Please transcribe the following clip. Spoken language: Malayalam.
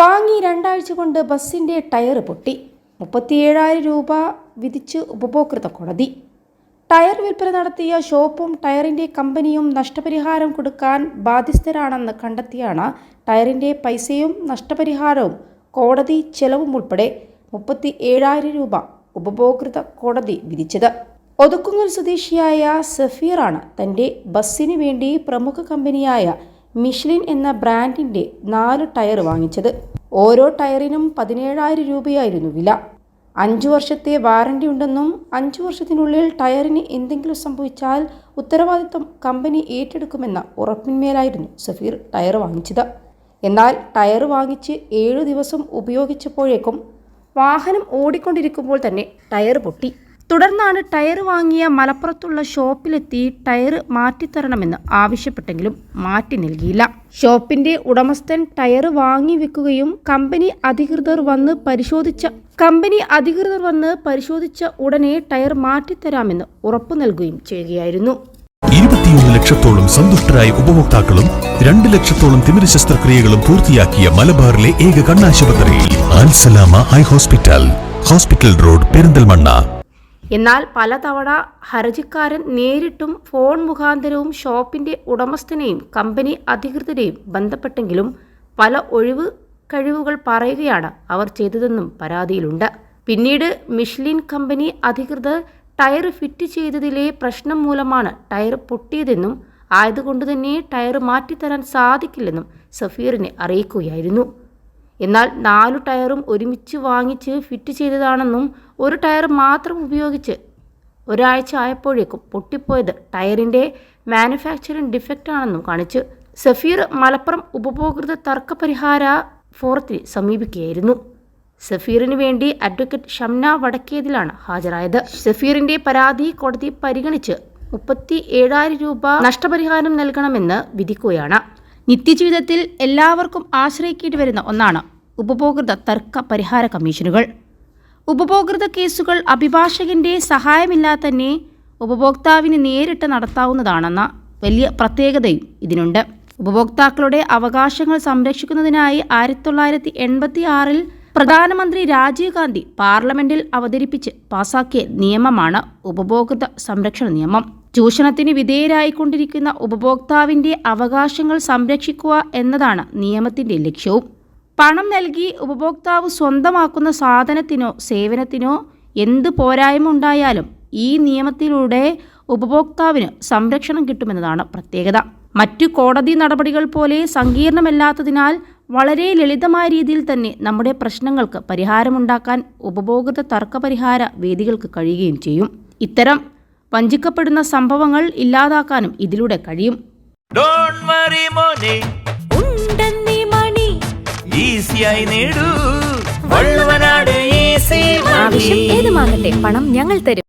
വാങ്ങി രണ്ടാഴ്ച കൊണ്ട് ബസ്സിന്റെ ടയർ പൊട്ടി. മുപ്പത്തിയേഴായിരം രൂപ വിധിച്ച് ഉപഭോക്തൃ കോടതി. ടയർ വിൽപ്പന നടത്തിയ ഷോപ്പും ടയറിന്റെ കമ്പനിയും നഷ്ടപരിഹാരം കൊടുക്കാൻ ബാധ്യസ്ഥരാണെന്ന് കണ്ടെത്തിയാണ് ടയറിന്റെ പൈസയും നഷ്ടപരിഹാരവും. കോടതി ചെലവും ഉൾപ്പെടെ മുപ്പത്തി ഏഴായിരം രൂപ ഉപഭോക്തൃ കോടതി വിധിച്ചത്. ഒതുക്കുങ്ങൽ സ്വദേശിയായ സഫീറാണ് തന്റെ ബസ്സിന് വേണ്ടി പ്രമുഖ കമ്പനിയായ മിഷ്ലിൻ എന്ന ബ്രാൻഡിന്റെ നാല് ടയർ വാങ്ങിച്ചത്. ഓരോ ടയറിനും പതിനേഴായിരം രൂപയായിരുന്നു വില. അഞ്ചു വർഷത്തെ വാറണ്ടി ഉണ്ടെന്നും അഞ്ചു വർഷത്തിനുള്ളിൽ ടയറിന് എന്തെങ്കിലും സംഭവിച്ചാൽ ഉത്തരവാദിത്വം കമ്പനി ഏറ്റെടുക്കുമെന്ന ഉറപ്പിന്മേലായിരുന്നു സഫീർ ടയർ വാങ്ങിച്ചത്. എന്നാൽ ടയർ വാങ്ങിച്ച് ഏഴു ദിവസം ഉപയോഗിച്ചപ്പോഴേക്കും വാഹനം ഓടിക്കൊണ്ടിരിക്കുമ്പോൾ തന്നെ ടയർ പൊട്ടി. തുടർന്നാണ് ടയർ വാങ്ങിയ മലപ്പുറത്തുള്ള ഷോപ്പിലെത്തി ടയർ മാറ്റിത്തരണമെന്ന് ആവശ്യപ്പെട്ടെങ്കിലും മാറ്റി നൽകിയില്ല. ഷോപ്പിന്റെ ഉടമസ്ഥൻ ടയർ വാങ്ങി വെക്കുകയും കമ്പനി അധികൃതർ വന്ന് പരിശോധിച്ച കമ്പനി അധികൃതർ വന്ന് പരിശോധിച്ച ഉടനെ ടയർ മാറ്റിത്തരാമെന്ന് ഉറപ്പു നൽകുകയും ചെയ്യുകയായിരുന്നു. ഇരുപത്തിയൊന്ന് ലക്ഷത്തോളം സന്തുഷ്ടരായ ഉപഭോക്താക്കളും രണ്ട് ലക്ഷത്തോളം തിമിര ശസ്ത്രക്രിയകളും പൂർത്തിയാക്കിയ മലബാറിലെ ഏക കണ്ണാശുപത്രി Al Salama eye hospital hospital road Perinthalmanna. എന്നാൽ പലതവണ ഹർജിക്കാരൻ നേരിട്ടും ഫോൺ മുഖാന്തരവും ഷോപ്പിന്റെ ഉടമസ്ഥനെയും കമ്പനി അധികൃതരെയും ബന്ധപ്പെട്ടെങ്കിലും പല ഒഴിവ് കഴിവുകൾ പറയുകയാണ് അവർ ചെയ്തതെന്നും പരാതിയിലുണ്ട്. പിന്നീട് മിഷ്ലിൻ കമ്പനി അധികൃതർ ടയർ ഫിറ്റ് ചെയ്തതിലെ പ്രശ്നം മൂലമാണ് ടയർ പൊട്ടിയതെന്നും ആയതുകൊണ്ട് തന്നെ ടയർ മാറ്റിത്തരാൻ സാധിക്കില്ലെന്നും സഫീറിനെ അറിയിക്കുകയായിരുന്നു. എന്നാൽ നാലു ടയറും ഒരുമിച്ച് വാങ്ങിച്ച് ഫിറ്റ് ചെയ്തതാണെന്നും ഒരു ടയർ മാത്രം ഉപയോഗിച്ച് ഒരാഴ്ച ആയപ്പോഴേക്കും പൊട്ടിപ്പോയത് ടയറിന്റെ മാനുഫാക്ചറിംഗ് ഡിഫക്റ്റ് ആണെന്നും കാണിച്ച്. സഫീർ മലപ്പുറം ഉപഭോക്തൃ തർക്ക പരിഹാര ഫോറത്തിൽ സമീപിക്കുകയായിരുന്നു. സഫീറിന് വേണ്ടി അഡ്വക്കേറ്റ് ഷംന വടക്കേതിലാണ് ഹാജരായത്. സഫീറിന്റെ പരാതി കോടതി പരിഗണിച്ച് മുപ്പത്തി ഏഴായിരം രൂപ നഷ്ടപരിഹാരം നൽകണമെന്ന് വിധിക്കുകയാണ്. നിത്യജീവിതത്തിൽ എല്ലാവർക്കും ആശ്രയിക്കേണ്ടി വരുന്ന ഒന്നാണ് ഉപഭോക്തൃ തർക്ക പരിഹാര കമ്മീഷനുകൾ. ഉപഭോക്തൃ കേസുകൾ അഭിഭാഷകന്റെ സഹായമില്ലാതെ തന്നെ ഉപഭോക്താവിന് നേരിട്ട് നടത്താവുന്നതാണെന്ന വലിയ പ്രത്യേകതയും ഇതിനുണ്ട്. ഉപഭോക്താക്കളുടെ അവകാശങ്ങൾ സംരക്ഷിക്കുന്നതിനായി ആയിരത്തി തൊള്ളായിരത്തി എൺപത്തി ആറിൽ പ്രധാനമന്ത്രി രാജീവ് ഗാന്ധി പാർലമെന്റിൽ അവതരിപ്പിച്ച് പാസാക്കിയ നിയമമാണ് ഉപഭോക്തൃ സംരക്ഷണ നിയമം. ചൂഷണത്തിന് വിധേയരായിക്കൊണ്ടിരിക്കുന്ന ഉപഭോക്താവിന്റെ അവകാശങ്ങൾ സംരക്ഷിക്കുക എന്നതാണ് നിയമത്തിന്റെ ലക്ഷ്യവും. പണം നൽകി ഉപഭോക്താവ് സ്വന്തമാക്കുന്ന സാധനത്തിനോ സേവനത്തിനോ എന്ത് പോരായ്മ ഉണ്ടായാലും ഈ നിയമത്തിലൂടെ ഉപഭോക്താവിന് സംരക്ഷണം കിട്ടുമെന്നതാണ് പ്രത്യേകത. മറ്റു കോടതി നടപടികൾ പോലെ സങ്കീർണമല്ലാത്തതിനാൽ വളരെ ലളിതമായ രീതിയിൽ തന്നെ നമ്മുടെ പ്രശ്നങ്ങൾക്ക് പരിഹാരമുണ്ടാക്കാൻ ഉപഭോക്തൃ തർക്കപരിഹാര വേദികൾക്ക് കഴിയുകയും ചെയ്യും. ഇത്തരം വഞ്ചിക്കപ്പെടുന്ന സംഭവങ്ങൾ ഇല്ലാതാക്കാനും ഇതിലൂടെ കഴിയും. ഏത് വറി മോനെ. ഉണ്ടെന്നീ മണി. ഈസിയായി നേടൂ. വള്ളുവനാട് ഈസി ആവശ്യം ഏതുമാകട്ടെ പണം ഞങ്ങൾ തരും.